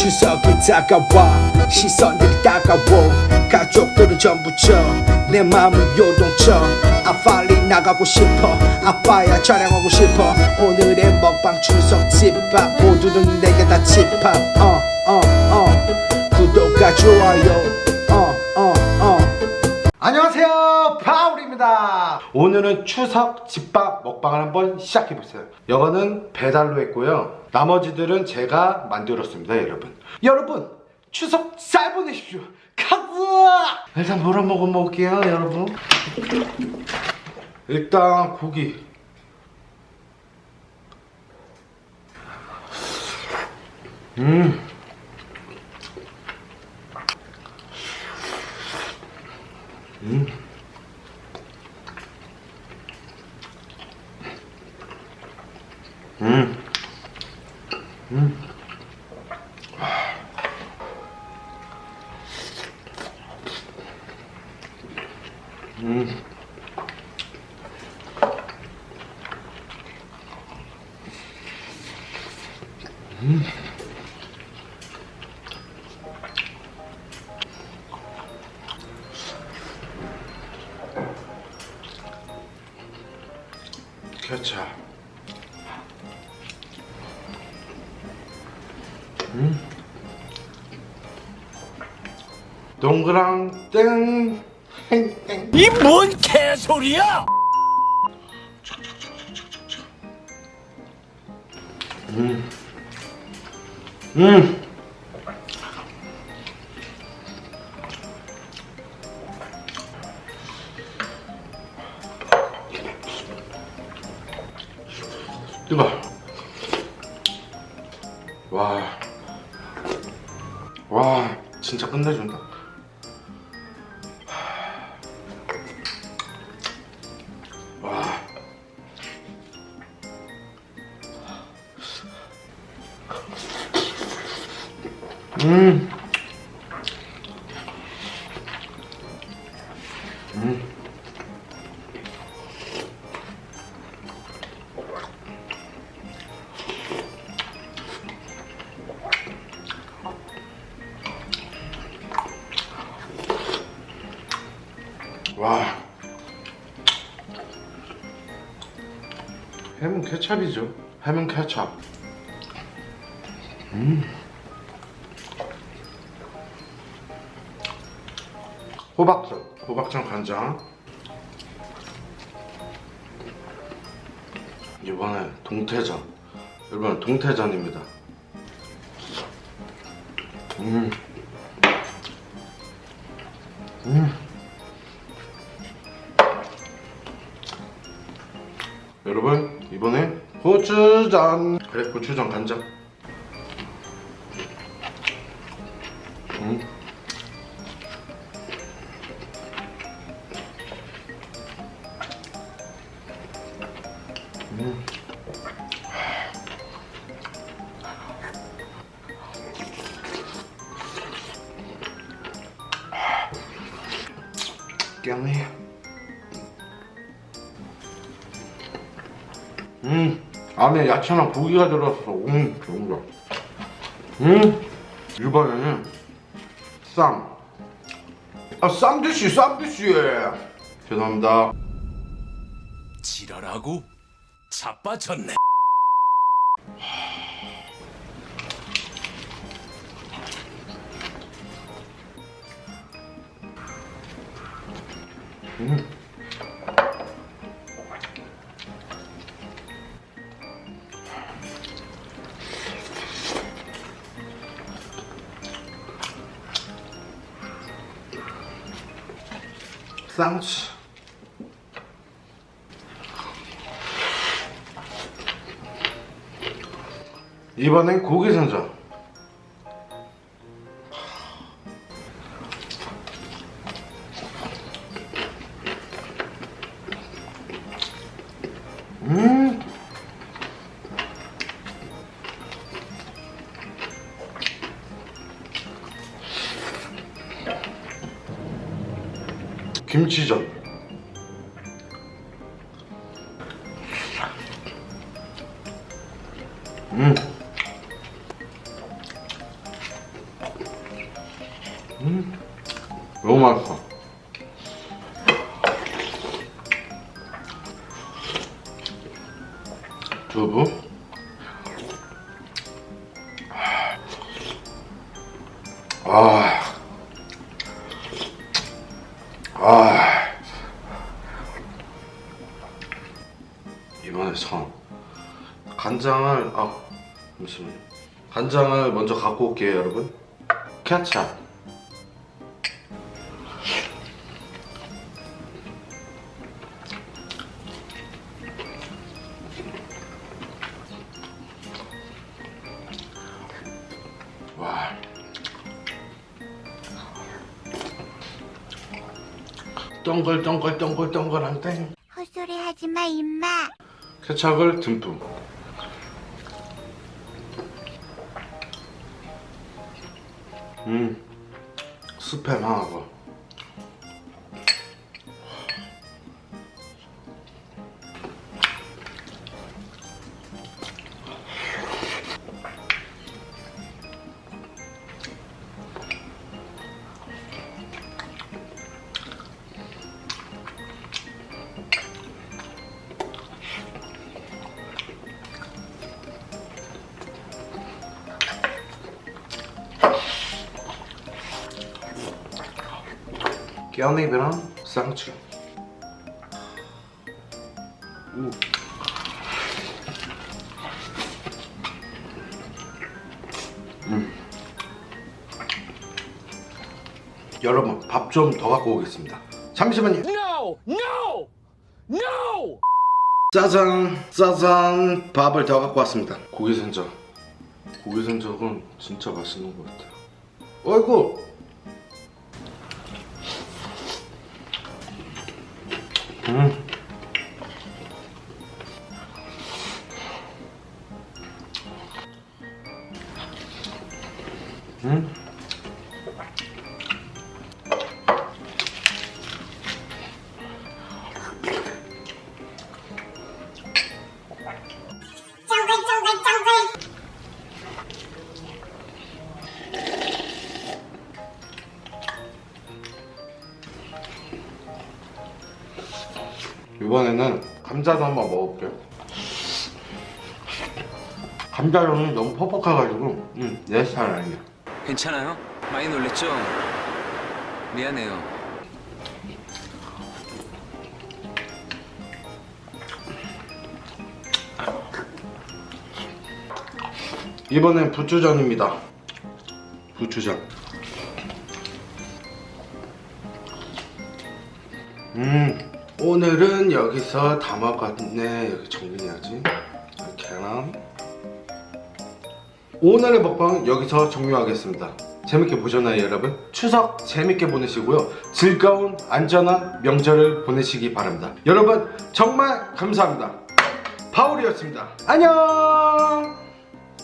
추석이 다가와. 시선들이 따가워. 가족들은 전부 져내 마음은 요동쳐. 아 빨리 나가고 싶어. 아빠야 촬영하고 싶어. 오늘의 먹방 추석 집밥. 모두는 내게 다 집합 어어 어. 구독과 좋아요 파울입니다. 오늘은 추석 집밥 먹방을 한번 시작해보세요. 이거는 배달로 했고요. 나머지들은 제가 만들었습니다 여러분. 여러분 추석 잘 보내십시오. 가자! 일단 물 한번 먹어볼게요 여러분. 일단 고기. 음 케찹 음. 동그랑 땡 이 뭔 개소리야! 음. 뜨 와, 진짜 끝내준다. 와. 음. 와. 햄은 케찹이죠. 햄은 케찹. 호박전, 호박전 간장. 이번에 동태전. 여러분 동태전입니다. 음. 음. 여러분 이번에 고추전. 그래 고추전 간장. 음. 깡 음, 안에 야채랑 고기가 들어서 음, 좋은 거. 음, 이번에는 쌈. 아, 쌈드시, 쌈드시. 죄송합니다. 지랄하고 자빠졌네. 쌍치. 이번엔 고기 선정. 김치전 음. 음. 너무 맛있어 두부 아 아. 이번에 선. 간장을 아 잠시만요. 간장을 먼저 갖고 올게요, 여러분. 케찹. 동글동글동글동글한데 헛소리 하지 마, 임마. 케찹을 듬뿍. 음, 스팸하고. 깨 어내기랑 쌍추. 우. 음. 여러분 밥 좀 더 갖고 오겠습니다. 잠시만요. No! No! No! 짜잔 짜잔 밥을 더 갖고 왔습니다. 고기 생적. 고기 생적은 진짜 맛있는 것 같아요. 어이구 음. 이번에는 감자도 한번 먹어볼게요. 감자전이 너무 퍽퍽해가지고 음, 내 스타일 아니야. 괜찮아요? 많이 놀랬죠? 미안해요. 이번엔 부추전입니다. 부추전. 음, 오늘은 여기서 다 먹었네. 여기 정리해야지. 계란. 오늘의 먹방 여기서 종료하겠습니다. 재밌게 보셨나요, 여러분? 추석 재밌게 보내시고요. 즐거운 안전한 명절을 보내시기 바랍니다. 여러분 정말 감사합니다. 바울이었습니다. 안녕.